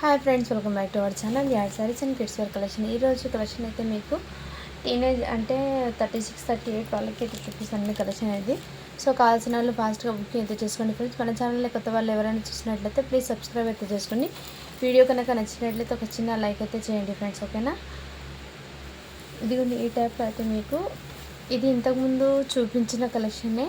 Hi friends welcome back to our channel add sarees and kids wear collection ఈరోజు collection అయితే మీకు teenage అంటే thirty six thirty eight వాళ్ళకి అయితే చూపిస్తాను కలెక్షన్ అనేది. సో కావాల్సిన వాళ్ళు ఫాస్ట్గా బుకింగ్ అయితే చేసుకోండి ఫ్రెండ్స్ మన ఛానల్లో కొత్త వాళ్ళు ఎవరైనా చూసినట్లయితే ప్లీజ్ సబ్స్క్రైబ్ అయితే చేసుకోండి. వీడియో కనుక నచ్చినట్లయితే ఒక చిన్న లైక్ అయితే చేయండి ఫ్రెండ్స్ ఓకేనా ఇదిగోండి ఈ టైప్లో అయితే మీకు ఇది ఇంతకుముందు చూపించిన కలెక్షనే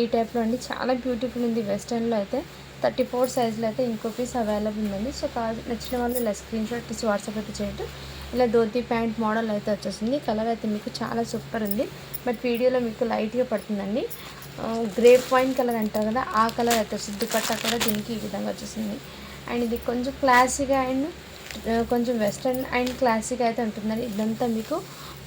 ఈ టైప్లో అండి చాలా బ్యూటిఫుల్ ఉంది. వెస్టర్న్లో అయితే థర్టీ ఫోర్ సైజ్లో అయితే ఇంకో పీస్ అవైలబుల్ ఉందండి. సో కాదు నచ్చిన వాళ్ళు ఇలా స్క్రీన్ షాట్ తీసి వాట్సాప్ అయితే చేయటం ఇలా ధోతి ప్యాంట్ మోడల్ అయితే వచ్చేసింది. కలర్ అయితే మీకు చాలా సూపర్ ఉంది. బట్ వీడియోలో మీకు లైట్గా పడుతుందండి. గ్రేప్ వైన్ కలర్ అంటారు కదా ఆ కలర్ అయితే వస్తుంది. దుపట్టా కూడా దీనికి ఈ విధంగా వచ్చేసింది. అండ్ ఇది కొంచెం క్లాసీగా అండ్ కొంచెం వెస్ట్రన్ అండ్ క్లాసిక్ అయితే ఉంటుందండి. ఇదంతా మీకు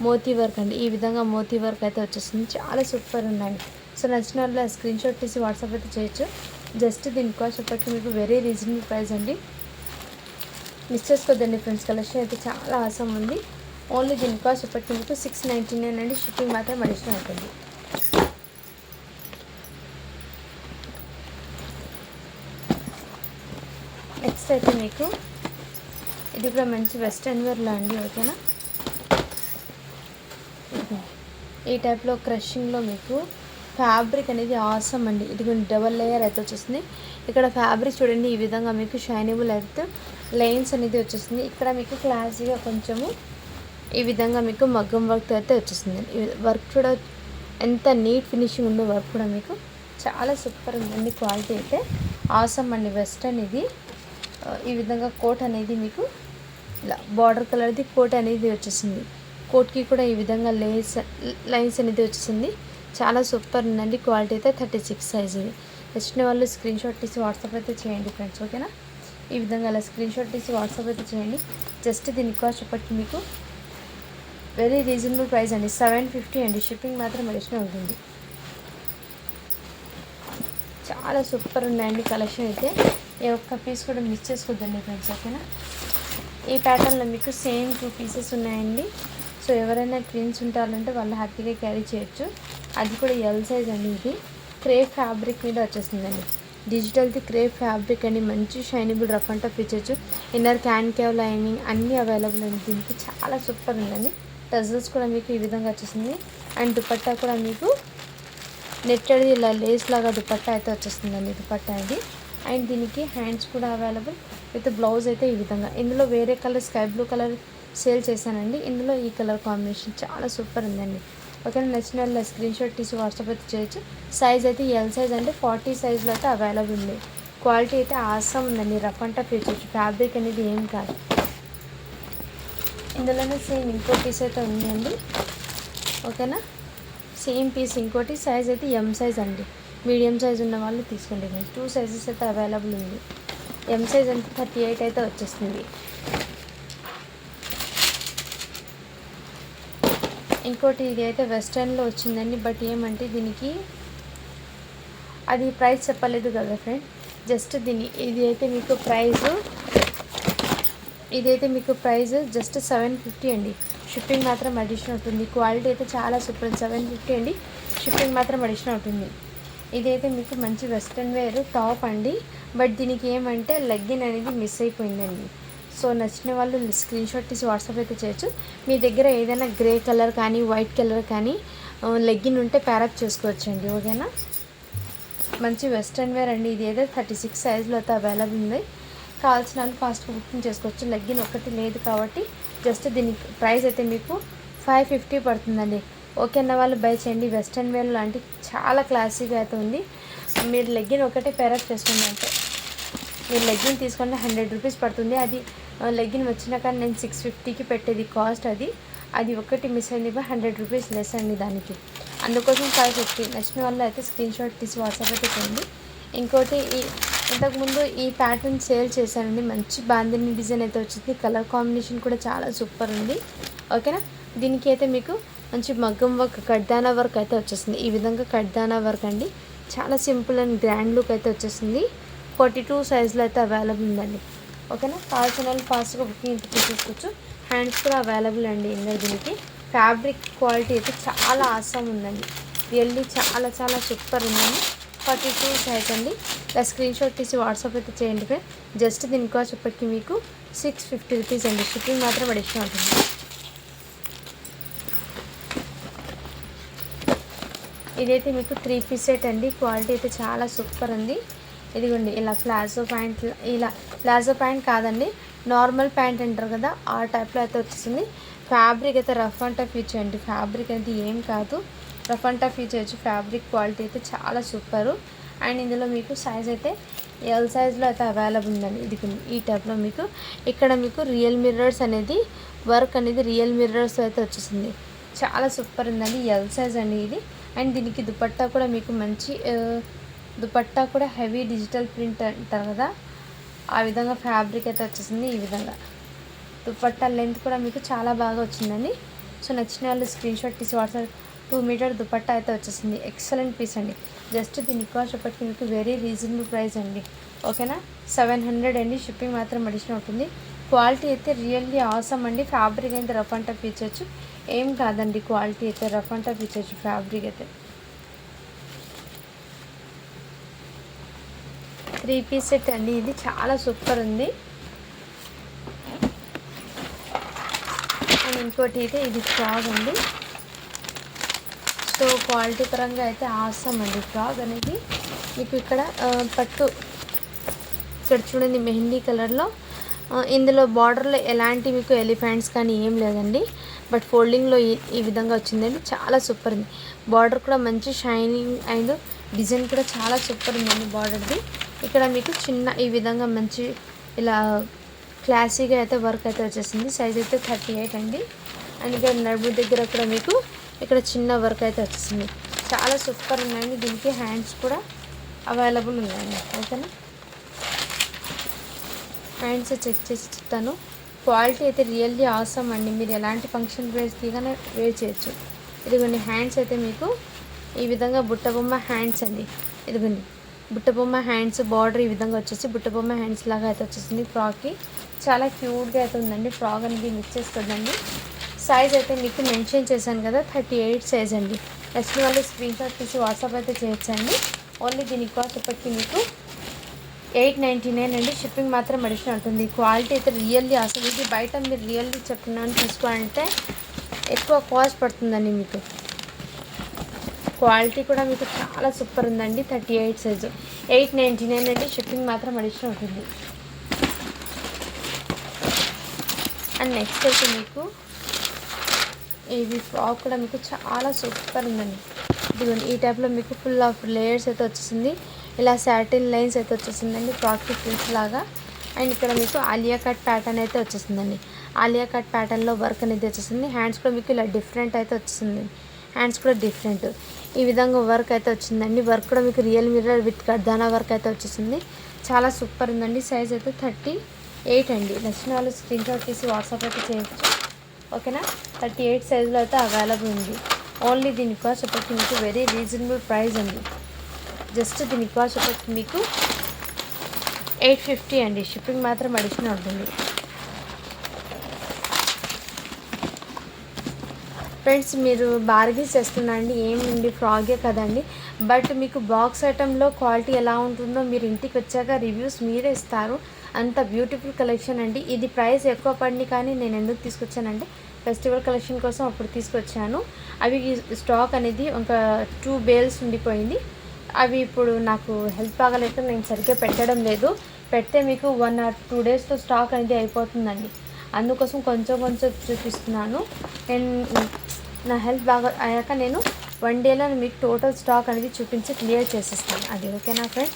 మోతీ వర్క్ అండి. ఈ విధంగా మోతీ వర్క్ అయితే వచ్చేసింది. చాలా సూపర్ ఉందండి. సో నచ్చిన వాళ్ళు స్క్రీన్ షాట్ తీసి వాట్సాప్ అయితే చేయొచ్చు. జస్ట్ దీని కాస్ట్ వచ్చి మీకు వెరీ రీజనబుల్ ప్రైస్ అండి. మిస్ చేసుకోవద్దండి ఫ్రెండ్స్ కలెక్షన్ అయితే చాలా ఆసం ఉంది. ఓన్లీ దీని కాస్ట్ వచ్చి మీకు సిక్స్ నైంటీ నైన్ అండి. షిప్పింగ్ మాత్రం అడిషనల్ ఉంటుంది నెక్స్ట్ అయితే మీకు ఇది కూడా మంచి వెస్ట్రన్ వేర్లో అండి ఓకేనా ఈ టైప్లో క్రషింగ్లో మీకు ఫ్యాబ్రిక్ అనేది ఆసమ్ అండి. ఇది డబల్ లేయర్ అయితే వచ్చేసింది. ఇక్కడ ఫ్యాబ్రిక్ చూడండి ఈ విధంగా మీకు షైనబుల్ అయితే లైన్స్ అనేది వచ్చేసింది. ఇక్కడ మీకు క్లాసీగా కొంచెము ఈ విధంగా మీకు మగ్గం వర్క్ అయితే వచ్చేసింది. వర్క్ కూడా ఎంత నీట్ ఫినిషింగ్ ఉందో వర్క్ కూడా మీకు చాలా సూపర్ ఉందండి. క్వాలిటీ అయితే ఆసమ్ అండి. వెస్టర్న్ ఇది. ఈ విధంగా కోట్ అనేది మీకు ఇలా బార్డర్ కలర్ది కోట్ అనేది వచ్చేసింది. కోట్కి కూడా ఈ విధంగా లేస్ లైన్స్ అనేది వచ్చేసింది. చాలా సూపర్ ఉందండి. క్వాలిటీ అయితే థర్టీ సిక్స్ సైజ్ ఇది. నచ్చిన వాళ్ళు స్క్రీన్ షాట్ తీసి వాట్సాప్ అయితే చేయండి ఫ్రెండ్స్ ఓకేనా? ఈ విధంగా అలా స్క్రీన్ షాట్ తీసి వాట్సాప్ అయితే చేయండి. జస్ట్ దీని కాస్ట్ ఒకటి మీకు వెరీ రీజనబుల్ ప్రైస్ అండి. సెవెన్ ఫిఫ్టీ అండి. షిప్పింగ్ మాత్రం అడిషనల్ ఉంటుంది. చాలా సూపర్ ఉన్నాయండి కలెక్షన్ అయితే. ఏ ఒక్క పీస్ కూడా మిస్ చేసుకోవద్దండి ఫ్రెండ్స్ ఓకేనా? ఈ ప్యాటర్న్లో మీకు సేమ్ టూ పీసెస్ ఉన్నాయండి. సో ఎవరైనా ట్విన్స్ ఉంటారంటే వాళ్ళు హ్యాపీగా క్యారీ చేయొచ్చు. అది కూడా ఎల్ సైజ్ అండి ఇది. క్రే ఫ్యాబ్రిక్ మీద వచ్చేసిందండి డిజిటల్ది క్రే ఫ్యాబ్రిక్ అండి. మంచి షైనబుల్ రఫ్ అండ్ టఫ్ ఇచ్చచ్చు ఇన్నర్ క్యాన్ కేవ్ లైనింగ్ అన్నీ అవైలబుల్ అండి. దీనికి చాలా సూపర్ ఉందండి. టజల్స్ కూడా మీకు ఈ విధంగా వచ్చేసింది అండ్ దుపట్టా కూడా మీకు నెట్టెడ్ ఇలా లేస్ లాగా దుపట్టా అయితే వచ్చేస్తుందండి. దుపట్టా అది అండ్ దీనికి హ్యాండ్స్ కూడా అవైలబుల్ విత్ బ్లౌజ్ అయితే ఈ విధంగా. ఇందులో వేరే colour sky blue colour sale చేశానండి. ఇందులో ఈ కలర్ కాంబినేషన్ చాలా సూపర్ ఉందండి. ఓకేనా నెక్స్ట్ నెల స్క్రీన్ షాట్ తీసి వాట్సాప్ అయితే చేయొచ్చు. సైజ్ అయితే ఎల్ సైజ్ అంటే ఫార్టీ సైజ్లో అయితే అవైలబుల్ ఉంది. క్వాలిటీ అయితే ఆసం ఉందండి. రఫ్ అండ్ టఫ్ ఫ్యాబ్రిక్ అనేది ఏం కాదు. ఇందులోనే సేమ్ ఇంకో పీస్ అయితే ఉందండి. ఓకేనా? సేమ్ పీస్ ఇంకోటి. సైజ్ అయితే ఎం సైజ్ అండి. మీడియం సైజ్ ఉన్న వాళ్ళు తీసుకోండి. టూ సైజెస్ అయితే అవైలబుల్ ఉంది. ఎం సైజ్ అంటే థర్టీ ఎయిట్ అయితే వచ్చేస్తుంది. ఇంకోటి ఇది అయితే వెస్టర్న్లో వచ్చిందండి బట్ ఏమంటే దీనికి అది ప్రైస్ చెప్పలేదు కదా ఫ్రెండ్. జస్ట్ దీని ఇది అయితే మీకు ప్రైస్ ఇదైతే మీకు ప్రైస్ జస్ట్ సెవెన్ ఫిఫ్టీ అండి. షిప్పింగ్ మాత్రం అడిషన్ అవుతుంది క్వాలిటీ అయితే చాలా సూపర్ సెవెన్ ఫిఫ్టీ అండి. షిప్పింగ్ మాత్రం అడిషన్ అవుతుంది ఇదైతే మీకు మంచి వెస్ట్రన్ వేర్ టాప్ అండి. బట్ దీనికి ఏమంటే లెగ్గిన్ అనేది మిస్ అయిపోయిందండి. సో నచ్చిన వాళ్ళు స్క్రీన్ షాట్ తీసి వాట్సాప్ అయితే చేయొచ్చు. మీ దగ్గర ఏదైనా గ్రే కలర్ కానీ వైట్ కలర్ కానీ లెగ్గిన్ ఉంటే ప్యారప్ చేసుకోవచ్చు అండి ఓకేనా? మంచి వెస్ట్రన్ వేర్ అండి. ఇది ఏదో థర్టీ సిక్స్ సైజ్లో అయితే అవైలబుల్ ఉంది. కావాల్సిన వాళ్ళు ఫాస్ట్గా బుకింగ్ చేసుకోవచ్చు. లెగ్గిన్ ఒకటి లేదు కాబట్టి జస్ట్ దీనికి ప్రైస్ అయితే మీకు ఫైవ్ ఫిఫ్టీ పడుతుందండి. ఓకే అన్న వాళ్ళు? బై చేయండి. వెస్ట్రన్ వేర్ లాంటి చాలా క్లాసీగా అయితే ఉంది. మీరు లెగ్గిన్ ఒకటే పేరప్ చేసుకోండి అంటే మీరు లెగ్గిన్ తీసుకుంటే హండ్రెడ్ రూపీస్ పడుతుంది. అది లెగ్గిన్ వచ్చినాక నేను సిక్స్ ఫిఫ్టీకి పెట్టేది కాస్ట్ అది. అది ఒకటి మిస్ అయింది హండ్రెడ్ రూపీస్ లెస్ అండి దానికి. అందుకోసం ఫైవ్ ఫిఫ్టీ నచ్చిన వాళ్ళు అయితే స్క్రీన్ షాట్ తీసి వాట్సాప్ అయితే చేయండి ఇంకోటి ఈ ఇంతకుముందు ఈ ప్యాటర్న్ సేల్ చేశానండి. మంచి బాందిని డిజైన్ అయితే వచ్చింది. కలర్ కాంబినేషన్ కూడా చాలా సూపర్ ఉంది. ఓకేనా దీనికి అయితే మీకు మంచి మగ్గం వర్క్ కడ్దానా వర్క్ అయితే వచ్చేసింది. ఈ విధంగా కడ్దానా వర్క్ అండి. చాలా సింపుల్ అండ్ గ్రాండ్ లుక్ అయితే వచ్చేసింది. ఫార్టీ టూ సైజ్లో అయితే అవైలబుల్ ఉందండి. ఓకేనా? కావాల్సిన వాళ్ళు ఫాస్ట్గా బుకింగ్ తీసుకోవచ్చు హ్యాండ్స్ కూడా అవైలబుల్ అండి ఇందులో దీనికి. ఫ్యాబ్రిక్ క్వాలిటీ అయితే చాలా ఆసం ఉందండి. రియల్లీ చాలా చాలా సూపర్ ఉందండి. ఫార్టీ టూ సైజ్ అండి. ఇలా స్క్రీన్ షాట్ తీసి వాట్సాప్ అయితే చేయండి ఫ్రెండ్ జస్ట్ దీని కాస్ట్ ఇప్పటికి మీకు సిక్స్ ఫిఫ్టీ రూపీస్ అండి. షిప్పింగ్ మాత్రం అడిషనల్ ఉంటుంది. ఇదైతే మీకు త్రీ పీస్ సెట్ అండి. క్వాలిటీ అయితే చాలా సూపర్ ఉంది ఇదిగోండి ఇలా ప్లాజో ప్యాంట్ ఇలా ప్లాజో ప్యాంట్ కాదండి నార్మల్ ప్యాంట్ అంటారు కదా ఆ టైప్లో అయితే వచ్చేసింది. ఫ్యాబ్రిక్ అయితే రఫ్ అండ్ టఫ్ ఇచ్చేయండి. ఫ్యాబ్రిక్ అయితే ఏం కాదు. రఫ్ అండ్ టఫ్ ఇచ్చేయచ్చు. ఫ్యాబ్రిక్ క్వాలిటీ అయితే చాలా సూపరు. అండ్ ఇందులో మీకు సైజ్ అయితే ఎల్ సైజ్లో అయితే అవైలబుల్ ఉందండి. ఇది ఈ టైప్లో మీకు. ఇక్కడ మీకు రియల్ మిర్రర్స్ అనేది వర్క్ అనేది రియల్ మిర్రర్స్ అయితే వచ్చేసింది. చాలా సూపర్ ఉందండి. ఎల్ సైజ్ అండి ఇది. అండ్ దీనికి దుపట్టా కూడా మీకు మంచి దుపట్టా కూడా హెవీ డిజిటల్ ప్రింట్ అంటారు కదా ఆ విధంగా ఫ్యాబ్రిక్ అయితే వచ్చేసింది ఈ విధంగా. దుపట్టా లెంత్ కూడా మీకు చాలా బాగా వచ్చిందండి సో నచ్చిన వాళ్ళు స్క్రీన్ షాట్ తీసి వాట్సాప్ టూ మీటర్ దుపట్టా అయితే వచ్చేసింది. ఎక్సలెంట్ పీస్ అండి. జస్ట్ దీని కాస్ట్ ఇప్పటికి మీకు వెరీ రీజనబుల్ ప్రైస్ అండి. ఓకేనా? సెవెన్ హండ్రెడ్ అండి. షిప్పింగ్ మాత్రం అడిషనల్ ఉంటుంది. క్వాలిటీ అయితే రియల్లీ ఆసమ్ అండి. ఫ్యాబ్రిక్ అయితే రఫ్ అండ్ టఫ్ ఇచ్చచ్చు ఏం కాదండి క్వాలిటీ అయితే రఫ్ అండ్ టఫ్ ఇచ్చచ్చు ఫ్యాబ్రిక్ అయితే. త్రీ పీస్ సెట్ అండి. ఇది చాలా సూపర్ ఉంది. అండ్ ఇంకోటి అయితే ఇది ఫ్రాగ్ అండి. సో క్వాలిటీ పరంగా అయితే ఆసం అండి ఫ్రాగ్ అనేది. మీకు ఇక్కడ పట్టు. ఇక్కడ చూడండి మెహందీ కలర్లో. ఇందులో బార్డర్లో ఎలాంటి మీకు ఎలిఫెంట్స్ కానీ ఏం లేదండి. బట్ ఫోల్డింగ్లో ఈ ఈ విధంగా వచ్చిందండి. చాలా సూపర్ ఉంది. బార్డర్ కూడా మంచి షైనింగ్ అండ్ డిజైన్ కూడా చాలా సూపర్ ఉందండి బార్డర్ది. ఇక్కడ మీకు చిన్న ఈ విధంగా మంచి ఇలా క్లాసీగా అయితే వర్క్ అయితే వచ్చేసింది. సైజ్ అయితే థర్టీ ఎయిట్ అండి. అండ్ ఇక్కడ నడుము దగ్గర కూడా మీకు ఇక్కడ చిన్న వర్క్ అయితే వచ్చేసింది. చాలా సూపర్ ఉన్నాయండి. దీనికి హ్యాండ్స్ కూడా అవైలబుల్ ఉన్నాయండి. ఓకేనా? హ్యాండ్స్ చెక్ చేసి చెప్తాను. క్వాలిటీ అయితే రియల్లీ అవసరం అండి. మీరు ఎలాంటి ఫంక్షన్ వేర్ తీగానే వేర్ చేయొచ్చు. ఇదిగోండి హ్యాండ్స్ అయితే మీకు ఈ విధంగా బుట్ట బొమ్మ హ్యాండ్స్ అండి. ఇదిగోండి. బుట్టబొమ్మ హ్యాండ్స్ బార్డర్ ఈ విధంగా వచ్చేసి బుట్టబొమ్మ హ్యాండ్స్ లాగా అయితే వచ్చేసింది ఫ్రాక్కి. చాలా క్యూట్గా అయితే ఉందండి. ఫ్రాక్ అనేది మిక్స్ చేసుకోదండి. సైజ్ అయితే మీకు మెన్షన్ చేశాను కదా థర్టీ ఎయిట్ సైజ్ అండి. నెక్స్ట్ వాళ్ళు స్క్రీన్ షాట్ తీసి వాట్సాప్ అయితే చేయొచ్చండి. ఓన్లీ దీని కాస్ట్ ఇప్పటికి మీకు ఎయిట్ నైంటీ నైన్ అండి. షిప్పింగ్ మాత్రం అడిషనల్ ఉంటుంది క్వాలిటీ అయితే రియల్లీ అసలు ఇది బయట మీరు రియల్లీ చెప్తున్నాను తీసుకోవాలంటే ఎక్కువ కాస్ట్ పడుతుందండి మీకు. క్వాలిటీ కూడా మీకు చాలా సూపర్ ఉందండి. Thirty eight size. Eight ninety nine అండి. షిప్పింగ్ మాత్రం అడిషనల్ ఉంటుంది. అండ్ నెక్స్ట్ అయితే మీకు ఇది ఫ్రాక్ కూడా మీకు చాలా సూపర్ ఉందండి. ఇదిగోండి ఈ టైప్లో మీకు ఫుల్ ఆఫ్ లేయర్స్ అయితే వచ్చేసింది. ఇలా సాటిన్ లైన్స్ అయితే వచ్చేసిందండి. ఫ్రాక్కి ఫ్రిల్స్ లాగా. అండ్ ఇక్కడ మీకు ఆలియా కట్ ప్యాటర్న్ అయితే వచ్చేసిందండి. ఆలియా కట్ ప్యాటర్న్లో వర్క్ అనేది వచ్చేసింది. హ్యాండ్స్ కూడా మీకు ఇలా డిఫరెంట్ అయితే వచ్చేసింది. హ్యాండ్స్ కూడా డిఫరెంట్ ఈ విధంగా వర్క్ అయితే వచ్చిందండి. వర్క్ కూడా మీకు రియల్ మిర్రర్ విత్ కర్దానా వర్క్ అయితే వచ్చేసింది. చాలా సూపర్ ఉందండి. సైజ్ అయితే థర్టీ ఎయిట్ అండి నచ్చిన వాళ్ళు స్క్రీన్ షాట్ తీసి వాట్సాప్ అయితే చేయొచ్చు. ఓకేనా థర్టీ ఎయిట్ సైజులో అయితే అవైలబుల్ ఉంది. ఓన్లీ దీని కాస్ట్ ఇప్పటికి మీకు వెరీ రీజనబుల్ ప్రైస్ అండి. జస్ట్ దీని కాస్ట్ ఇప్పటికి మీకు ఎయిట్ ఫిఫ్టీ అండి. షిప్పింగ్ మాత్రం అడిషనల్ ఉంటుంది. ఫ్రెండ్స్ మీరు బార్గెన్ చేస్తున్నారండి ఏముంది ఫ్రాగే కదండి. బట్ మీకు బాక్స్ ఐటెంలో క్వాలిటీ ఎలా ఉంటుందో మీరు ఇంటికి వచ్చాక రివ్యూస్ మీరే ఇస్తారు. అంత బ్యూటిఫుల్ కలెక్షన్ అండి. ఇది ప్రైస్ ఎక్కువ పడింది కానీ నేను ఎందుకు తీసుకొచ్చానంటే ఫెస్టివల్ కలెక్షన్ కోసం అప్పుడు తీసుకొచ్చాను. అవి స్టాక్ అనేది ఒక టూ బేల్స్ ఉండిపోయింది. అవి ఇప్పుడు నాకు హెల్త్ బాగాలేక నేను సరిగ్గా పెట్టడం లేదు. పెడితే మీకు వన్ ఆర్ టూ డేస్లో స్టాక్ అనేది అయిపోతుందండి. అందుకోసం కొంచెం కొంచెం చూపిస్తున్నాను. నేను నా హెల్త్ బాగా అయ్యాక నేను వన్ డేలో మీకు టోటల్ స్టాక్ అనేది చూపించి క్లియర్ చేసేస్తాను. అది ఓకేనా friend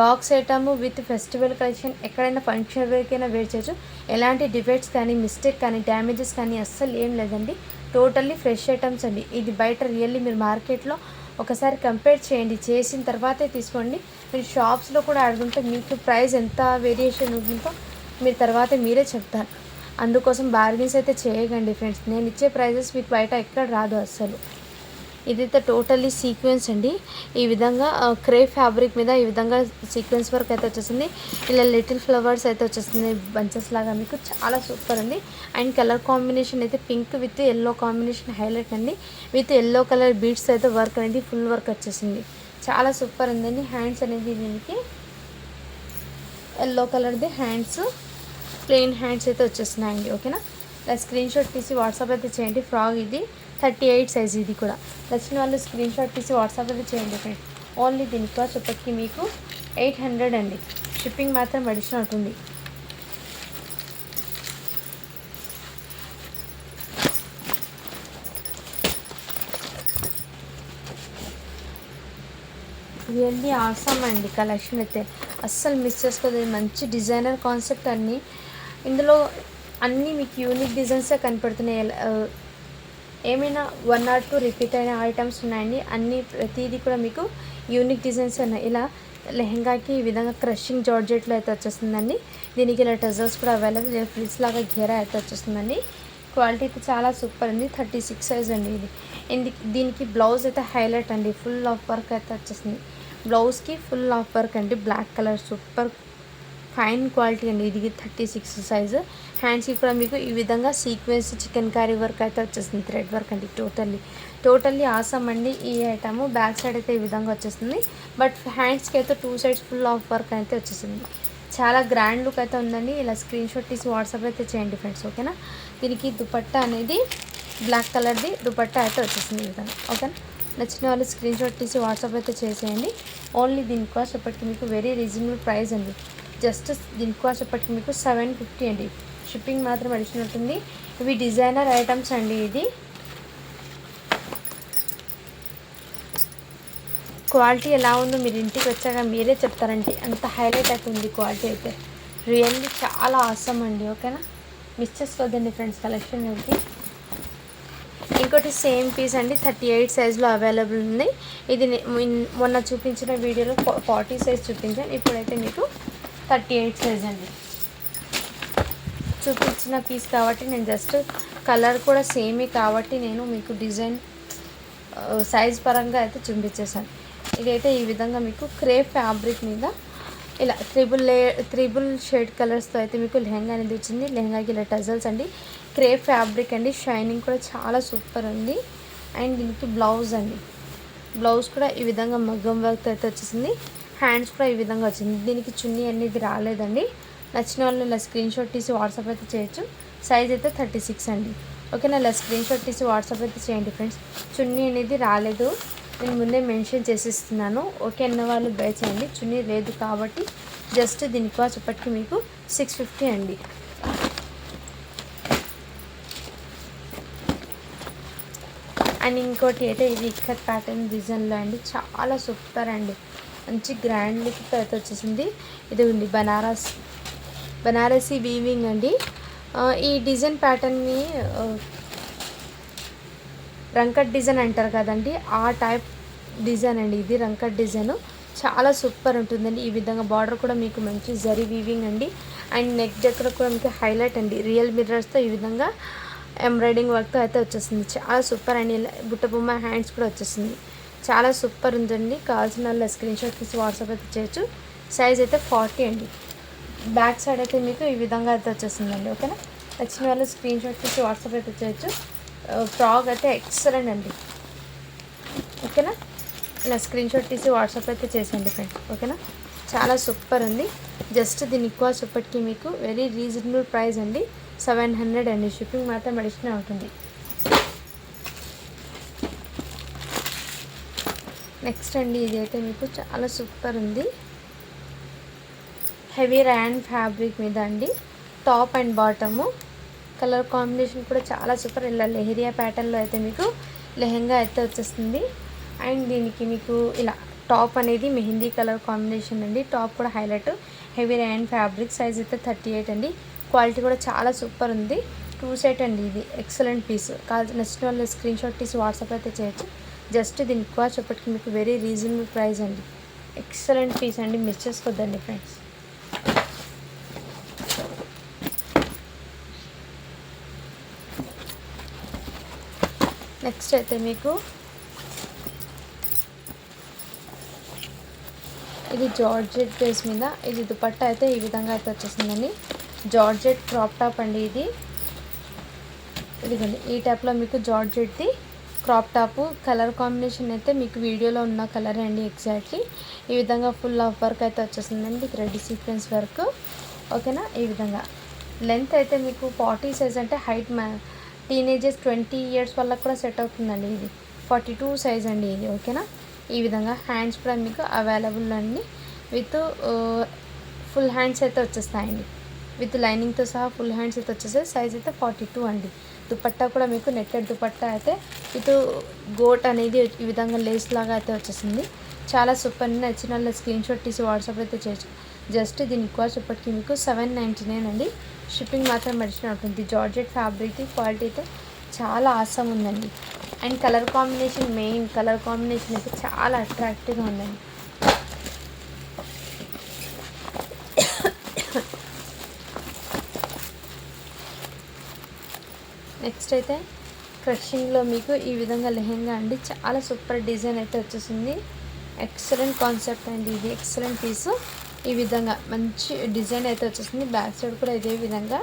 box item with festival collection ఎక్కడైనా ఫంక్షన్ వేర్కైనా వేర్ చేయొచ్చు. ఎలాంటి డిఫెక్ట్స్ కానీ మిస్టేక్ కానీ డ్యామేజెస్ కానీ అస్సలు ఏం లేదండి. టోటల్లీ ఫ్రెష్ ఐటమ్స్ అండి. ఇది బయట రియల్లీ మీరు మార్కెట్లో ఒకసారి కంపేర్ చేయండి. చేసిన తర్వాతే తీసుకోండి. మీరు షాప్స్లో కూడా అడుగుంటే మీకు ప్రైస్ ఎంత వేరియేషన్ ఉంటుందో మీరు తర్వాత మీరే చెప్తారు. అందుకోసం బార్గెన్స్ అయితే చేయకండి ఫ్రెండ్స్ నేను ఇచ్చే ప్రైజెస్ మీకు బయట ఎక్కడ రాదు అస్సలు. ఇదైతే టోటల్లీ సీక్వెన్స్ అండి. ఈ విధంగా క్రే ఫ్యాబ్రిక్ మీద ఈ విధంగా సీక్వెన్స్ వర్క్ అయితే వచ్చేసింది. ఇలా లిటిల్ ఫ్లవర్స్ అయితే వచ్చేస్తుంది బంచెస్ లాగా మీకు చాలా సూపర్ అండి. అండ్ కలర్ కాంబినేషన్ అయితే pink with yellow combination highlight అండి. విత్ ఎల్లో కలర్ బీడ్స్ అయితే వర్క్ అనేది ఫుల్ వర్క్ వచ్చేసింది. చాలా సూపర్ ఉందండి. హ్యాండ్స్ అనేది దీనికి. ఎల్లో కలర్ది హ్యాండ్స్ ప్లెయిన్ హ్యాండ్స్ అయితే వచ్చేస్తున్నాయండి ఓకేనా? ఇలా స్క్రీన్ షాట్ తీసి వాట్సాప్ అయితే చేయండి ఫ్రాగ్ ఇది. థర్టీ ఎయిట్ సైజ్ ఇది కూడా. నచ్చిన వాళ్ళు స్క్రీన్ షాట్ తీసి వాట్సాప్ అయితే చేయండి ఫ్రెండ్ ఓన్లీ దీనికి కాస్ట్ ఇప్పటికి మీకు ఎయిట్ హండ్రెడ్ అండి. షిప్పింగ్ మాత్రం అడిషనల్ ఉంటుంది. రియల్లీ ఆసమ్ అండి కలెక్షన్ అయితే. అస్సలు మిస్ చేసుకోదు మంచి డిజైనర్ కాన్సెప్ట్ అన్నీ. ఇందులో అన్నీ మీకు యూనిక్ డిజైన్సే కనపడుతున్నాయి. ఎలా- ఏమైనా వన్ ఆర్ టూ రిపీట్ అయిన ఐటమ్స్ ఉన్నాయండి. అన్ని ప్రతిదీ కూడా మీకు యూనిక్ డిజైన్స్ ఉన్నాయి. ఇలా లెహంగాకి ఈ విధంగా క్రషింగ్ జార్జెట్లో అయితే వచ్చేస్తుందండి. దీనికి ఇలా టజల్స్ కూడా అవైలబుల్ ఫ్రిల్స్ లాగా ఘేరా అయితే వచ్చేస్తుందండి. క్వాలిటీ అయితే చాలా సూపర్ ఉంది థర్టీ సిక్స్ సైజ్ అండి ఇది. ఇంది దీనికి బ్లౌజ్ అయితే హైలైట్ అండి. ఫుల్ ఆఫ్ వర్క్ అయితే వచ్చేసింది బ్లౌజ్కి ఫుల్ ఆఫ్ వర్క్ అండి. Black colour super fine quality అండి. ఇది థర్టీ సిక్స్ సైజు. హ్యాండ్స్కి కూడా మీకు ఈ విధంగా సీక్వెన్స్ చికెన్ కర్రీ వర్క్ అయితే వచ్చేస్తుంది. థ్రెడ్ వర్క్ అండి టోటల్లీ టోటల్లీ ఆసమ్ అండి. ఈ ఐటమ్ బ్యాక్ సైడ్ అయితే ఈ విధంగా వచ్చేస్తుంది. బట్ హ్యాండ్స్కి అయితే two sides full of work అయితే వచ్చేసింది చాలా గ్రాండ్ లుక్ అయితే ఉందండి. ఇలా స్క్రీన్ షాట్ తీసి వాట్సాప్ అయితే చేయండి ఫ్రెండ్స్ ఓకేనా దీనికి దుపట్టా అనేది బ్లాక్ కలర్ది దుపట్టా అయితే వచ్చేసింది ఈ విధంగా ఓకేనా నచ్చిన వాళ్ళు స్క్రీన్ షాట్ తీసి వాట్సాప్ అయితే చేసేయండి. ఓన్లీ దీని కాస్ట్ ఎప్పటికి మీకు వెరీ రీజనబుల్ ప్రైస్ అండి. జస్ట్ దీని కాస్ట్ ఎప్పటికి మీకు సెవెన్ ఫిఫ్టీ అండి. షిప్పింగ్ మాత్రం అడిషన్ ఉంటుంది. ఇవి డిజైనర్ ఐటమ్స్ అండి ఇది. క్వాలిటీ ఎలా ఉందో మీరు ఇంటికి వచ్చాక మీరే చెప్తారండి. అంత హైలైట్ అవుతుంది క్వాలిటీ అయితే. రియల్లీ చాలా ఆసమ్ అండి ఓకేనా? మిస్ చేసుకోవద్దండి ఫ్రెండ్స్ కలెక్షన్ అయితే. ఇంకోటి సేమ్ పీస్ అండి థర్టీ ఎయిట్ సైజ్లో అవైలబుల్ ఉంది. ఇది మొన్న చూపించిన వీడియోలో ఫార్టీ సైజ్ చూపించాను. ఇప్పుడైతే మీకు థర్టీ ఎయిట్ సైజ్ అండి. చూపించిన పీస్ కాబట్టి నేను జస్ట్ కలర్ కూడా సేమే కాబట్టి నేను మీకు డిజైన్ సైజ్ పరంగా అయితే చూపించేసాను ఇదైతే ఈ విధంగా మీకు క్రేప్ ఫ్యాబ్రిక్ మీద ఇలా త్రిబుల్ లే త్రిబుల్ షేడ్ కలర్స్తో అయితే మీకు లెహంగా అనేది వచ్చింది. లెహంగాకి ఇలా టజల్స్ అండి. క్రేప్ ఫ్యాబ్రిక్ అండి. షైనింగ్ కూడా చాలా సూపర్ ఉంది. అండ్ దీనికి బ్లౌజ్ అండి. బ్లౌజ్ కూడా ఈ విధంగా మగ్గం వర్క్ అయితే వచ్చేసింది. హ్యాండ్స్ కూడా ఈ విధంగా వచ్చింది. దీనికి చున్నీ అనేది రాలేదండి. నచ్చిన వాళ్ళు ఇలా స్క్రీన్ షాట్ తీసి వాట్సాప్ అయితే చేయొచ్చు. సైజ్ అయితే థర్టీ సిక్స్ అండి. ఓకేనా? ఇలా స్క్రీన్ షాట్ తీసి వాట్సాప్ అయితే చేయండి ఫ్రెండ్స్. చున్నీ అనేది రాలేదు. నేను ముందే మెన్షన్ చేసిస్తున్నాను. ఓకే అన్న వాళ్ళు బై చేయండి. చున్నీ లేదు కాబట్టి జస్ట్ దీని కాస్ట్ ఇప్పటికి మీకు సిక్స్ ఫిఫ్టీ అండి. అండ్ ఇంకోటి అయితే ఇది ఇక్కత్ ప్యాటర్న్ డిజైన్లో అండి. చాలా సూపర్ అండి. మంచి గ్రాండ్ లుక్ అయితే వచ్చేసింది. ఇది ఉంది బనారస్. బనారసీ వీవింగ్ అండి. ఈ డిజైన్ ప్యాటర్న్ని రంకట్ డిజైన్ అంటారు కదండి. ఆ టైప్ డిజైన్ అండి ఇది రంకట్ డిజైన్ చాలా సూపర్ ఉంటుందండి. ఈ విధంగా బార్డర్ కూడా మీకు మంచి జరీ వీవింగ్ అండి. అండ్ నెక్ దగ్గర కూడా మీకు హైలైట్ అండి. రియల్ మిర్రర్స్తో ఈ విధంగా ఎంబ్రాయిడింగ్ వర్క్తో అయితే వచ్చేసింది. చాలా సూపర్ అండి. బుట్ట బొమ్మ హ్యాండ్స్ కూడా వచ్చేసింది. చాలా సూపర్ ఉందండి. కావాల్సిన వాళ్ళు స్క్రీన్ షాట్ తీసి వాట్సాప్ అయితే చేయొచ్చు సైజ్ అయితే ఫార్టీ అండి. బ్యాక్ సైడ్ అయితే మీకు ఈ విధంగా అయితే వచ్చేసిందండి ఓకేనా? నచ్చిన వాళ్ళు స్క్రీన్ షాట్ తీసి వాట్సాప్ అయితే చేయొచ్చు ఫ్రాక్ అయితే ఎక్సలెంట్ అండి. ఓకేనా? ఇలా స్క్రీన్ షాట్ తీసి వాట్సాప్ అయితే చేసేయండి ఫ్రెండ్స్ ఓకేనా? చాలా సూపర్ ఉంది. జస్ట్ దీని ఎక్కువ సూపర్కి మీకు వెరీ రీజనబుల్ ప్రైస్ అండి. సెవెన్ హండ్రెడ్ అండి. షిప్పింగ్ మాత్రం అడిషనల్ ఉంటుంది నెక్స్ట్ అండి ఇదైతే మీకు చాలా సూపర్ ఉంది. హెవీ ర్యాండ్ ఫ్యాబ్రిక్ మీద అండి. Top and bottom. Colour combination కూడా చాలా సూపర్ ఇలా లెహరియా ప్యాటర్న్లో అయితే మీకు లెహెంగా అయితే వచ్చేస్తుంది. అండ్ దీనికి మీకు ఇలా టాప్ అనేది మెహందీ కలర్ కాంబినేషన్ అండి. టాప్ కూడా హైలైట్. హెవీ ర్యాండ్ ఫ్యాబ్రిక్ సైజ్ అయితే థర్టీ ఎయిట్ అండి. క్వాలిటీ కూడా చాలా సూపర్ ఉంది. టూ సెట్ అండి ఇది. Excellent piece. కాల్ నచ్చిన వాళ్ళు స్క్రీన్ షాట్ తీసి వాట్సాప్ అయితే చేయొచ్చు. జస్ట్ దీని కాస్ట్ ఇప్పటికి మీకు వెరీ రీజనబుల్ ప్రైస్ అండి. ఎక్సలెంట్ పీస్ అండి. మిస్ చేసుకోద్దండి ఫ్రెండ్స్ నెక్స్ట్ అయితే మీకు ఇది జార్జెట్ బేస్ మీద ఇది దుపట్టా అయితే ఈ విధంగా అయితే వచ్చేసిందండి. జార్జెట్ క్రాప్ టాప్ అండి ఇది. ఇదిగోండి ఈ టైప్లో మీకు జార్జెట్ది క్రాప్ టాప్ కలర్ కాంబినేషన్ అయితే మీకు వీడియోలో ఉన్న కలర్ అండి ఎగ్జాక్ట్లీ ఈ విధంగా ఫుల్ ఆఫ్ వర్క్ అయితే వచ్చేసిందండి థ్రెడ్ సీక్వెన్స్ వర్క్ ఓకేనా ఈ విధంగా. లెంత్ అయితే మీకు ఫార్టీ సైజ్ అంటే హైట్ మ్యా టీనేజెస్ ట్వంటీ ఇయర్స్ వాళ్ళకి కూడా సెట్ అవుతుందండి ఇది. ఫార్టీ టూ సైజ్ అండి ఇది ఓకేనా ఈ విధంగా హ్యాండ్స్ కూడా మీకు అవైలబుల్ అండి. విత్ ఫుల్ హ్యాండ్స్ అయితే వచ్చేస్తాయండి. విత్ లైనింగ్తో సహా ఫుల్ హ్యాండ్స్ అయితే వచ్చేసాయి సైజ్ అయితే ఫార్టీ టూ అండి. దుపట్టా కూడా మీకు నెట్టెడ్ దుపట్టా అయితే ఇటు గోట్ అనేది ఈ విధంగా లేస్ లాగా అయితే వచ్చేసింది. చాలా సూపర్ నచ్చిన వాళ్ళ స్క్రీన్ షాట్ తీసి వాట్సాప్ అయితే చేయొచ్చు జస్ట్ దీని కాస్ట్ ఇప్పటికీ మీకు సెవెన్ నైంటీ నైన్ అండి. షిప్పింగ్ మాత్రం మెడిసిన్ ఉంటుంది. జార్జెట్ ఫ్యాబ్రిక్ క్వాలిటీ అయితే చాలా ఆసం ఉందండి. And colour combination main colour combination అయితే చాలా అట్రాక్టివ్గా ఉందండి. నెక్స్ట్ అయితే క్రషింగ్లో మీకు ఈ విధంగా లెహెంగా అండి. చాలా సూపర్ డిజైన్ అయితే వచ్చేసింది. ఎక్సలెంట్ కాన్సెప్ట్ అండి ఇది. Excellent piece. ఈ విధంగా మంచి డిజైన్ అయితే వచ్చేసింది. బ్యాక్ సైడ్ కూడా ఇదే విధంగా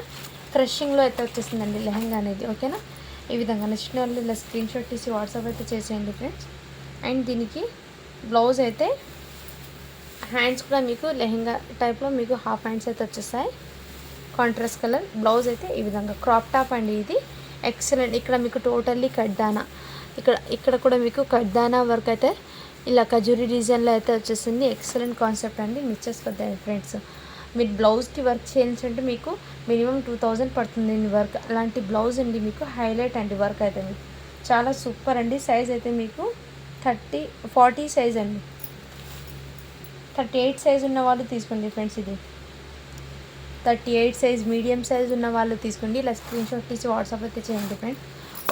క్రషింగ్లో అయితే వచ్చేసిందండి లెహంగా అనేది. ఓకేనా? ఈ విధంగా నచ్చిన వాళ్ళు ఇలా స్క్రీన్ షాట్ తీసి వాట్సాప్ అయితే చేసేయండి ఫ్రెండ్స్. అండ్ దీనికి బ్లౌజ్ అయితే హ్యాండ్స్ కూడా మీకు లెహెంగా టైప్లో మీకు హాఫ్ హ్యాండ్స్ అయితే వచ్చేస్తాయి కాంట్రాస్ట్ కలర్ బ్లౌజ్ అయితే ఈ విధంగా క్రాప్ టాప్ అండి ఇది. ఎక్సలెంట్ ఇక్కడ మీకు టోటల్లీ కడ్దానా. ఇక్కడ ఇక్కడ కూడా మీకు కడ్దానా వర్క్ అయితే ఇలా ఖజూరి డిజైన్లో అయితే వచ్చేసింది. ఎక్సలెంట్ కాన్సెప్ట్ అండి. మిస్ చేసుకోద్దాం ఫ్రెండ్స్ మీరు బ్లౌజ్కి వర్క్ చేయించంటే మీకు మినిమం టూ థౌజండ్ పడుతుంది అండి వర్క్ అలాంటి బ్లౌజ్ అండి మీకు హైలైట్ అండి వర్క్ అయితే మీకు. చాలా సూపర్ అండి. సైజ్ అయితే మీకు థర్టీ ఫార్టీ సైజ్ అండి. థర్టీ ఎయిట్ సైజ్ ఉన్న వాళ్ళు తీసుకోండి ఫ్రెండ్స్ ఇది. Thirty eight size medium size ఉన్న వాళ్ళు తీసుకోండి. ఇలా స్క్రీన్ షాట్ తీసి వాట్సాప్ అయితే చేయండి ఫ్రెండ్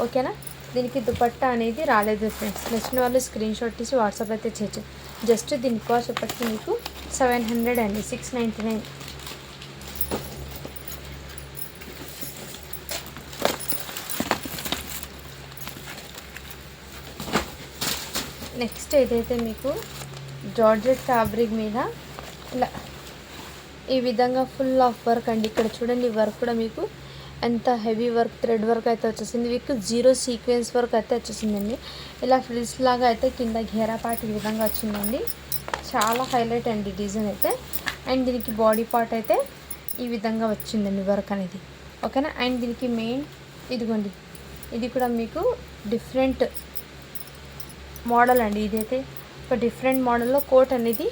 ఓకేనా? దీనికి దుపట్టా అనేది రాలేదు ఫ్రెండ్స్ నచ్చిన వాళ్ళు స్క్రీన్ షాట్ తీసి వాట్సాప్ అయితే చేయొచ్చు జస్ట్ దీని కాస్ట్ ఇప్పటికీ మీకు సెవెన్ హండ్రెడ్ అండి. Six ninety nine. నెక్స్ట్ ఏదైతే మీకు జార్జెట్ ఫ్యాబ్రిక్ మీద ఇలా ఈ విధంగా ఫుల్ ఆఫ్ వర్క్ అండి. ఇక్కడ చూడండి వర్క్ కూడా మీకు ఎంత హెవీ వర్క్ థ్రెడ్ వర్క్ అయితే వచ్చేసింది. మీకు జీరో సీక్వెన్స్ వర్క్ అయితే వచ్చేసిందండి. ఇలా ఫ్రిల్స్ లాగా అయితే కింద ఘేరా పార్ట్ ఈ విధంగా వచ్చిందండి. చాలా హైలైట్ అండి డిజైన్ అయితే. అండ్ దీనికి బాడీ పార్ట్ అయితే ఈ విధంగా వచ్చిందండి వర్క్ అనేది. ఓకేనా అండ్ దీనికి మెయిన్ ఇదిగోండి. ఇది కూడా మీకు డిఫరెంట్ మోడల్ అండి. ఇదైతే ఒక డిఫరెంట్ మోడల్లో కోట్ అనేది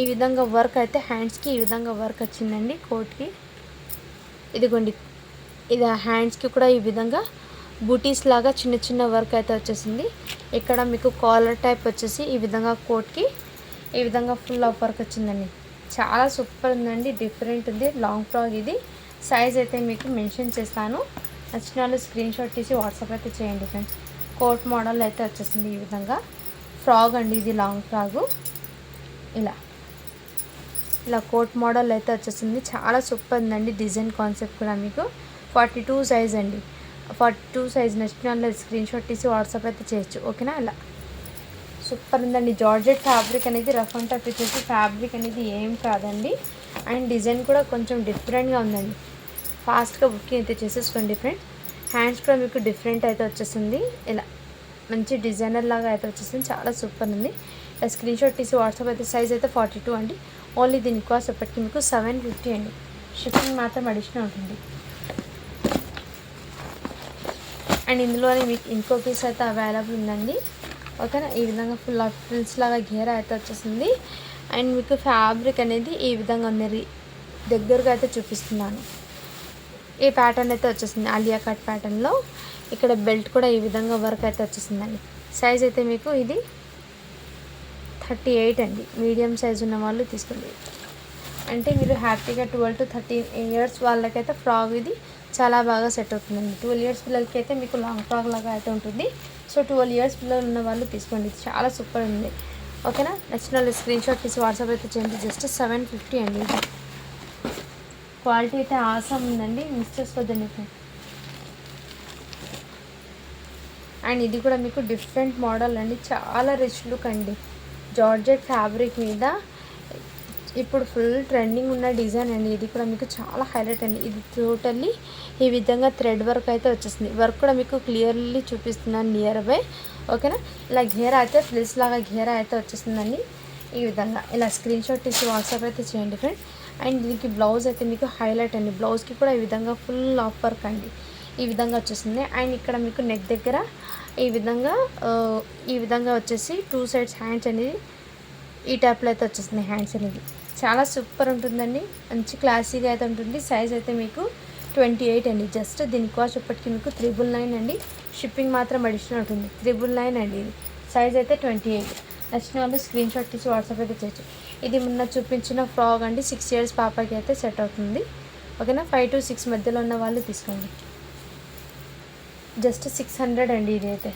ఈ విధంగా వర్క్ అయితే హ్యాండ్స్కి ఈ విధంగా వర్క్ వచ్చిందండి కోట్కి. ఇదిగోండి ఇది హ్యాండ్స్కి కూడా ఈ విధంగా బూటీస్ లాగా చిన్న చిన్న వర్క్ అయితే వచ్చేసింది. ఇక్కడ మీకు కాలర్ టైప్ వచ్చేసి ఈ విధంగా కోట్కి ఈ విధంగా ఫుల్ ఆఫ్ వర్క్ వచ్చిందండి. చాలా సూపర్ ఉందండి డిఫరెంట్ ఉంది లాంగ్ ఫ్రాక్ ఇది. సైజ్ అయితే మీకు మెన్షన్ చేస్తాను. నచ్చిన వాళ్ళు స్క్రీన్ షాట్ తీసి వాట్సాప్ అయితే చేయండి ఫ్రెండ్స్ కోట్ మోడల్ అయితే వచ్చేసింది ఈ విధంగా. ఫ్రాగ్ అండి ఇది లాంగ్ ఫ్రాగు ఇలా. ఇలా కోట్ మోడల్ అయితే వచ్చేసింది. చాలా సూపర్ ఉందండి డిజైన్ కాన్సెప్ట్ కూడా మీకు. ఫార్టీ టూ సైజ్ అండి. ఫార్టీ టూ సైజ్ నచ్చిన స్క్రీన్ షాట్ తీసి వాట్సాప్ అయితే చేయొచ్చు. ఓకేనా? ఇలా సూపర్ ఉందండి. జార్జెట్ ఫ్యాబ్రిక్ అనేది రఫ్ అండ్ టఫ్ వచ్చేసి ఫ్యాబ్రిక్ అనేది ఏం కాదండి. అండ్ డిజైన్ కూడా కొంచెం డిఫరెంట్గా ఉందండి. ఫాస్ట్గా బుకింగ్ అయితే చేసేసుకోండి ఫ్రెండ్. హ్యాండ్స్ కూడా మీకు డిఫరెంట్ అయితే వచ్చేసింది. ఇలా మంచి డిజైనర్ లాగా అయితే వచ్చేసింది. చాలా సూపర్ ఉంది. స్క్రీన్ షాట్ తీసి వాట్సాప్ అయితే సైజ్ అయితే ఫార్టీ టూ అండి. ఓన్లీ దీని కాస్ట్ మీకు సెవెన్ ఫిఫ్టీ అండి. షిప్పింగ్ మాత్రం అడిషనల్ ఉంటుంది. అండ్ ఇందులోనే మీకు ఇంకో పీస్ అయితే అవైలబుల్ ఉందండి. ఓకేనా? ఈ విధంగా ఫుల్ ఫ్రిల్స్ లాగా గేర్ అయితే వచ్చేసింది. అండ్ మీకు ఫ్యాబ్రిక్ అనేది ఈ విధంగా ఉంది. దగ్గరగా అయితే చూపిస్తున్నాను. ఈ ప్యాటర్న్ అయితే వచ్చేసింది. అలియా కట్ ప్యాటర్న్లో. ఇక్కడ బెల్ట్ కూడా ఈ విధంగా వర్క్ అయితే వచ్చేసిందండి. సైజ్ అయితే మీకు ఇది థర్టీ ఎయిట్ అండి. మీడియం సైజ్ ఉన్న వాళ్ళు తీసుకోండి అంటే మీరు హ్యాపీగా ట్వెల్వ్ టు థర్టీన్ ఇయర్స్ వాళ్ళకైతే ఫ్రాక్ ఇది చాలా బాగా సెట్ అవుతుందండి. ట్వెల్వ్ ఇయర్స్ పిల్లలకి అయితే మీకు లాంగ్ ఫ్రాక్ లాగా అయితే ఉంటుంది. సో ట్వెల్వ్ ఇయర్స్ పిల్లలు ఉన్న వాళ్ళు తీసుకోండి. చాలా సూపర్ ఉంది. ఓకేనా? నచ్చిన వాళ్ళు స్క్రీన్ షాట్ తీసి వాట్సాప్ అయితే చేయండి. జస్ట్ సెవెన్ ఫిఫ్టీ అండి క్వాలిటీ అయితే ఆసం ఉందండి. మిస్ చేసుకోవద్దండి అండ్ ఇది కూడా మీకు డిఫరెంట్ మోడల్ అండి. చాలా రిచ్ లుక్ అండి. జార్జెట్ ఫ్యాబ్రిక్ మీద ఇప్పుడు ఫుల్ ట్రెండింగ్ ఉన్న డిజైన్ అండి. ఇది కూడా మీకు చాలా హైలైట్ అండి. ఇది టోటల్లీ ఈ విధంగా థ్రెడ్ వర్క్ అయితే వచ్చేసింది. వర్క్ కూడా మీకు క్లియర్లీ చూపిస్తున్నాను నియర్ బై ఓకేనా ఇలా ఘేరా అయితే ఫ్లిల్స్ లాగా ఘేరా అయితే వచ్చేసిందండి. ఈ విధంగా. ఇలా స్క్రీన్ షాట్ తీసి వాట్సాప్ అయితే చేయండి ఫ్రెండ్ అండ్ దీనికి బ్లౌజ్ అయితే మీకు హైలైట్ అండి. బ్లౌజ్కి కూడా ఈ విధంగా ఫుల్ ఆఫ్ వర్క్ అండి. ఈ విధంగా వచ్చేసింది. అండ్ ఇక్కడ మీకు నెక్ దగ్గర ఈ విధంగా ఈ విధంగా వచ్చేసి టూ సైడ్స్ హ్యాండ్స్ అనేది ఈ టైప్లో అయితే వచ్చేసింది హ్యాండ్స్ అనేది. చాలా సూపర్ ఉంటుందండి. మంచి క్లాసీగా అయితే ఉంటుంది. సైజ్ అయితే మీకు ట్వంటీ ఎయిట్ అండి. జస్ట్ దీని కాస్ట్ ఇప్పటికి మీకు త్రిబుల్ నైన్ అండి. షిప్పింగ్ మాత్రం అడిషనల్ ఉంటుంది. త్రిబుల్ నైన్ అండి ఇది. సైజ్ అయితే ట్వంటీ ఎయిట్ నచ్చిన వాళ్ళు స్క్రీన్ షాట్ తీసి వాట్సాప్ అయితే చేయొచ్చు. ఇది మొన్న చూపించిన ఫ్రాక్ అండి. సిక్స్ ఇయర్స్ పాపకి అయితే సెట్ అవుతుంది. ఓకేనా ఫైవ్ టు సిక్స్ మధ్యలో ఉన్న వాళ్ళు తీసుకోండి. జస్ట్ సిక్స్ హండ్రెడ్ అండి ఇది అయితే.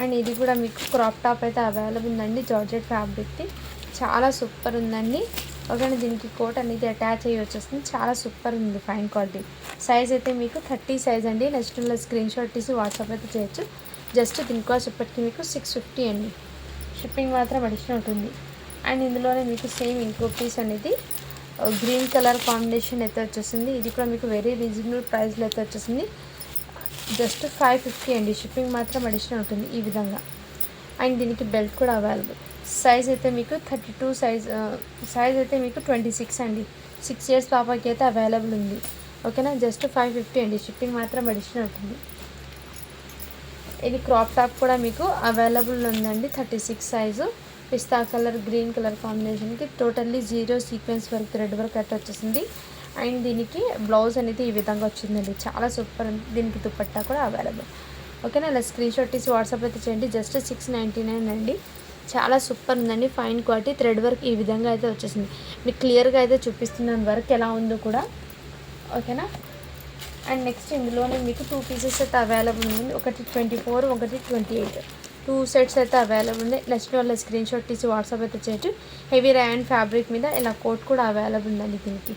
అండ్ ఇది కూడా మీకు క్రాప్ టాప్ అయితే అవైలబుల్ ఉందండి జార్జెట్ ఫ్యాబ్రిక్ది. చాలా సూపర్ ఉందండి. ఓకేనా దీనికి కోట్ అనేది అటాచ్ అయ్యి వచ్చేస్తుంది. చాలా సూపర్ ఉంది ఫైన్ క్వాలిటీ. సైజ్ అయితే మీకు థర్టీ సైజ్ అండి. నెక్స్ట్ స్క్రీన్ షాట్ తీసి వాట్సాప్ అయితే చేయొచ్చు. జస్ట్ దీని కాస్ట్ ఇప్పటికి మీకు సిక్స్ ఫిఫ్టీ అండి. షిప్పింగ్ మాత్రం అడిషనల్ ఉంటుంది. అండ్ ఇందులోనే మీకు సేమ్ ఇంకో పీస్ అనేది గ్రీన్ కలర్ కాంబినేషన్ అయితే వచ్చేసింది. ఇది కూడా మీకు వెరీ రీజనబుల్ ప్రైస్లో అయితే వచ్చేసింది. జస్ట్ ఫైవ్ ఫిఫ్టీ అండి. షిప్పింగ్ మాత్రం అడిషనల్ ఉంటుంది ఈ విధంగా. అండ్ దీనికి బెల్ట్ కూడా అవైలబుల్ సైజ్ అయితే మీకు థర్టీ టూ సైజ్ సైజ్ అయితే మీకు ట్వంటీ సిక్స్ అండి. సిక్స్ ఇయర్స్ పాపకి అయితే అవైలబుల్ ఉంది. ఓకేనా జస్ట్ ఫైవ్ ఫిఫ్టీ అండి. షిప్పింగ్ మాత్రం అడిషనల్ ఉంటుంది. ఇది క్రాప్ టాప్ కూడా మీకు అవైలబుల్ ఉందండి. థర్టీ సిక్స్ సైజు పిస్తా కలర్ గ్రీన్ కలర్ కాంబినేషన్కి totally zero sequence work thread work అయితే వచ్చేసింది. అండ్ దీనికి బ్లౌజ్ అనేది ఈ విధంగా వచ్చిందండి. చాలా సూపర్ దీనికి దుపట్టా కూడా అవైలబుల్. ఓకేనా? ఇలా స్క్రీన్ షాట్ తీసి వాట్సాప్ అయితే చేయండి. జస్ట్ సిక్స్ నైంటీ నైన్ అండి. చాలా సూపర్ ఉందండి. ఫైన్ క్వాలిటీ థ్రెడ్ వర్క్ ఈ విధంగా అయితే వచ్చేసింది. మీకు క్లియర్గా అయితే చూపిస్తున్నాను వర్క్ ఎలా ఉందో కూడా. ఓకేనా? అండ్ నెక్స్ట్ ఇందులోనే మీకు టూ పీసెస్ అయితే అవైలబుల్ ఉంది. ఒకటి ట్వంటీ ఫోర్ ఒకటి ట్వంటీ ఎయిట్ టూ సెట్స్ అయితే అవైలబుల్ ఉంది నెక్స్ట్ వాళ్ళ స్క్రీన్ షాట్ తీసి వాట్సాప్ అయితే చేయొచ్చు. హెవీ ర్యాండ్ ఫ్యాబ్రిక్ మీద ఇలా కోట్ కూడా అవైలబుల్ ఉందండి దీనికి.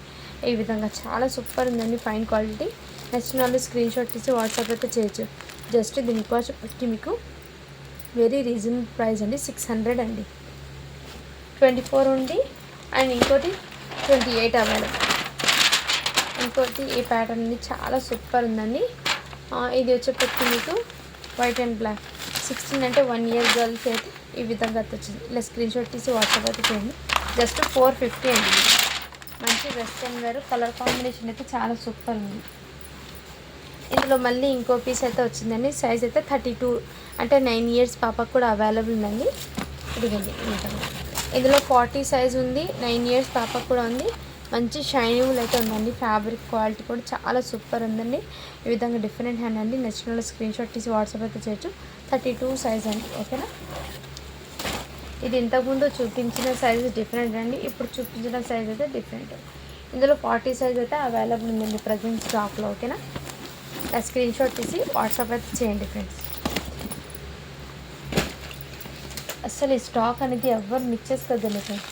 ఈ విధంగా చాలా సూపర్ ఉందండి ఫైన్ క్వాలిటీ. నెక్స్ట్ వాళ్ళు స్క్రీన్ షాట్ తీసి వాట్సాప్ అయితే చేయొచ్చు. జస్ట్ దీని కోసం వచ్చి మీకు వెరీ రీజనబుల్ ప్రైస్ అండి సిక్స్ హండ్రెడ్ అండి. ట్వంటీ ఫోర్ ఉంది. అండ్ ఇంకోటి ట్వంటీ ఎయిట్ అవైలబుల్. ఇంకోటి ఈ ప్యాటర్న్ అనేది చాలా సూపర్ ఉందండి. ఇది వచ్చేప్పటికి మీకు వైట్ అండ్ బ్లాక్. సిక్స్టీన్ అంటే వన్ ఇయర్ గర్ల్కి అయితే ఈ విధంగా వచ్చింది ఇలా స్క్రీన్ షాట్ తీసి వాట్సాప్ అయితే చేయండి. జస్ట్ ఫోర్ ఫిఫ్టీ అండి. మంచి వెస్ట్రన్ వేరు కలర్ కాంబినేషన్ అయితే చాలా సూపర్ ఉంది. ఇందులో మళ్ళీ ఇంకో పీస్ అయితే వచ్చిందండి. సైజ్ అయితే థర్టీ టూ అంటే నైన్ ఇయర్స్ పాపకు కూడా అవైలబుల్ ఉందండి. ఇదిగండి ఇందులో ఫార్టీ సైజ్ ఉంది నైన్ ఇయర్స్ పాపకు కూడా ఉంది. మంచి షైనింగ్ అయితే ఉందండి. ఫ్యాబ్రిక్ క్వాలిటీ కూడా చాలా సూపర్ ఉందండి. ఈ విధంగా డిఫరెంట్ హ్యాండ్ అండి. నచ్చిన స్క్రీన్ షాట్ తీసి వాట్సాప్ అయితే చేయొచ్చు. థర్టీ టూ సైజ్ అండి ఓకేనా? ఇది ఇంతకుముందు చూపించిన సైజు డిఫరెంట్ అండి ఇప్పుడు చూపించిన సైజ్ అయితే డిఫరెంట్. ఇందులో ఫార్టీ సైజ్ అయితే అవైలబుల్ ఉందండి ప్రజెంట్ స్టాక్లో ఓకేనా? నా స్క్రీన్ షాట్ తీసి వాట్సాప్ అయితే చేయండి ఫ్రెండ్స్. అసలు ఈ స్టాక్ అనేది ఎవరు మిస్ చేసుకోదండి ఫ్రెండ్స్.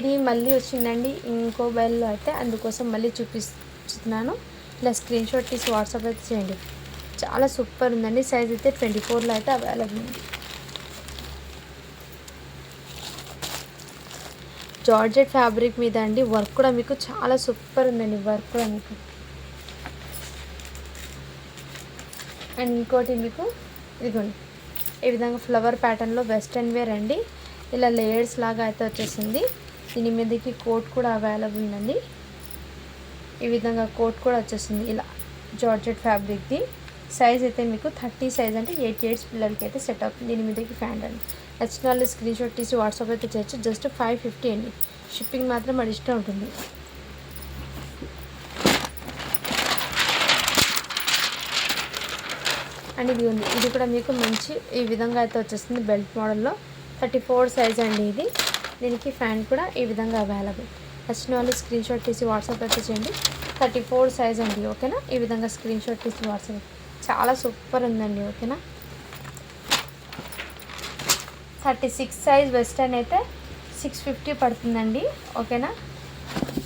ఇది మళ్ళీ వచ్చిందండి ఇంకో బెల్లో అయితే అందుకోసం మళ్ళీ చూపిస్తున్నాను. ఇలా స్క్రీన్ షాట్ తీసి వాట్సాప్ అయితే చేయండి. చాలా సూపర్ ఉందండి. సైజ్ అయితే ట్వంటీ ఫోర్లో అయితే అవైలబుల్ ఉంది. జార్జెట్ ఫ్యాబ్రిక్ మీద అండి వర్క్ కూడా మీకు చాలా సూపర్ ఉందండి వర్క్ కూడా మీకు. అండ్ ఇంకోటి మీకు ఇదిగోండి. ఈ విధంగా ఫ్లవర్ ప్యాటర్న్లో వెస్ట్రన్ వేర్ అండి. ఇలా లేయర్స్ లాగా అయితే వచ్చేసింది. దీని మీదకి కోట్ కూడా అవైలబుల్ ఉందండి. ఈ విధంగా కోట్ కూడా వచ్చేసింది. ఇలా జార్జెట్ ఫ్యాబ్రిక్ది సైజ్ అయితే మీకు థర్టీ సైజ్ అంటే ఎయిట్ ఇయర్స్ పిల్లలకి అయితే సెట్ అవుతుంది దీని మీదకి ఫ్యాండ్ అండి నచ్చిన వాళ్ళు స్క్రీన్ షాట్ తీసి వాట్సాప్ అయితే చేయొచ్చు జస్ట్ ఫైవ్ ఫిఫ్టీ అండి. షిప్పింగ్ మాత్రం అడిషనల్ ఉంటుంది. అండ్ ఇది ఉంది. ఇది కూడా మీకు మంచి ఈ విధంగా అయితే వచ్చేస్తుంది బెల్ట్ మోడల్లో థర్టీ ఫోర్ సైజ్ అండి ఇది. దీనికి ఫ్యాన్ కూడా ఈ విధంగా అవైలబుల్ నచ్చిన వాళ్ళు స్క్రీన్ షాట్ తీసి వాట్సాప్ అయితే చేయండి. థర్టీ ఫోర్ సైజ్ అండి ఓకేనా ఈ విధంగా స్క్రీన్ షాట్ తీసి వాట్సాప్ చాలా సూపర్ ఉందండి ఓకేనా? థర్టీ సిక్స్ సైజ్ వెస్టర్న్ అయితే సిక్స్ ఫిఫ్టీ పడుతుందండి ఓకేనా?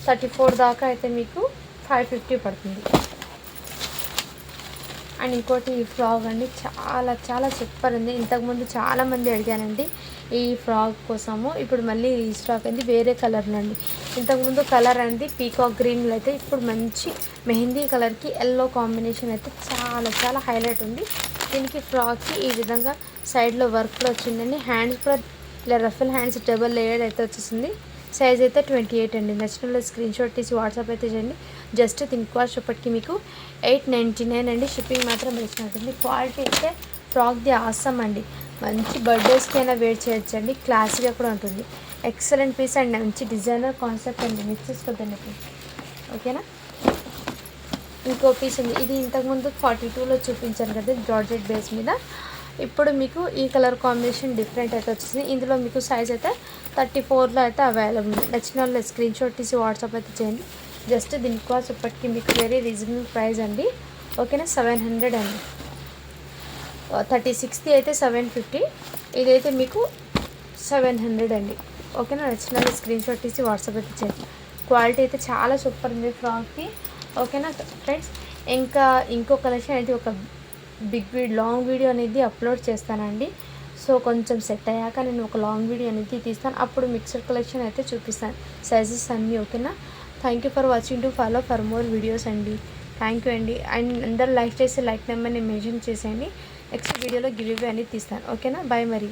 థర్టీ ఫోర్ దాకా అయితే మీకు ఫైవ్ ఫిఫ్టీ పడుతుంది. అండ్ ఇంకోటి ఈ ఫ్రాక్ అండి చాలా చాలా సూపర్ ఉంది. ఇంతకుముందు చాలామంది అడిగానండి ఈ ఫ్రాక్ కోసము. ఇప్పుడు మళ్ళీ ఈ స్టాక్ అయింది వేరే కలర్లో అండి ఇంతకుముందు కలర్ అనేది పీకాక్ గ్రీన్లో అయితే ఇప్పుడు మంచి మెహందీ కలర్కి ఎల్లో కాంబినేషన్ అయితే చాలా చాలా హైలైట్ ఉంది. దీనికి ఫ్రాక్కి ఈ విధంగా సైడ్లో వర్క్లో వచ్చిందండి. హ్యాండ్స్ కూడా ఇలా రఫల్ హ్యాండ్స్ డబల్ లేయర్ అయితే వచ్చేసింది. సైజ్ అయితే ట్వంటీ ఎయిట్ అండి. నచ్చిన స్క్రీన్ షాట్ తీసి వాట్సాప్ అయితే చేయండి. జస్ట్ థింక్ కాస్ట్ ఇప్పటికి మీకు. ఎయిట్ నైంటీ నైన్ అండి. షిప్పింగ్ మాత్రం ఇచ్చినట్టుంది. క్వాలిటీ అయితే ఫ్రాక్ది ఆసమ్ అండి. మంచి బర్త్డేస్కి అయినా వేర్ చేయొచ్చండి. క్లాసీగా కూడా ఉంటుంది. ఎక్సలెంట్ పీస్ అండ్ మంచి డిజైనర్ కాన్సెప్ట్ అండి. మిక్స్ చేసుకోద్దండి ఓకేనా? ఇంకో పీస్ ఉంది. ఇది ఇంతకుముందు ఫార్టీ టూలో చూపించాను కదా జార్జెట్ బేస్ మీద. ఇప్పుడు మీకు ఈ కలర్ కాంబినేషన్ డిఫరెంట్ అయితే వచ్చింది ఇందులో మీకు సైజ్ అయితే థర్టీ ఫోర్లో అయితే అవైలబుల్ ఉంది. నచ్చిన వాళ్ళు స్క్రీన్ షాట్ తీసి వాట్సాప్ అయితే చేయండి. జస్ట్ దీని కాస్ట్ ఇప్పటికీ మీకు వెరీ రీజనబుల్ ప్రైస్ అండి. ఓకేనా? సెవెన్ హండ్రెడ్ అండి. థర్టీ సిక్స్ది అయితే సెవెన్ ఫిఫ్టీ ఇదైతే మీకు సెవెన్ హండ్రెడ్ అండి. ఓకేనా? నచ్చిన స్క్రీన్ షాట్ తీసి వాట్సాప్ అయితే చేయండి. క్వాలిటీ అయితే చాలా సూపర్ ఉంది ఫ్రాక్కి ఓకేనా? ఫ్రెండ్స్ ఇంకా ఇంకో కలెక్షన్ అయితే ఒక బిగ్ వీడియో లాంగ్ వీడియో అనేది అప్లోడ్ చేస్తానండి. సో కొంచెం సెట్ అయ్యాక నేను ఒక లాంగ్ వీడియో అనేది తీస్తాను. అప్పుడు మిక్సర్ కలెక్షన్ అయితే చూపిస్తాను. సైజెస్ అన్నీ ఓకేనా? Thank you for watching to follow for more videos అండి. థ్యాంక్ యూ అండి. అండ్ అందరు లైక్ చేసి లైక్ నెంబర్ని మెన్షన్ చేసేయండి. నెక్స్ట్ వీడియోలో గివ్ అనేది తీస్తాను. ఓకేనా? బాయ్ మరి.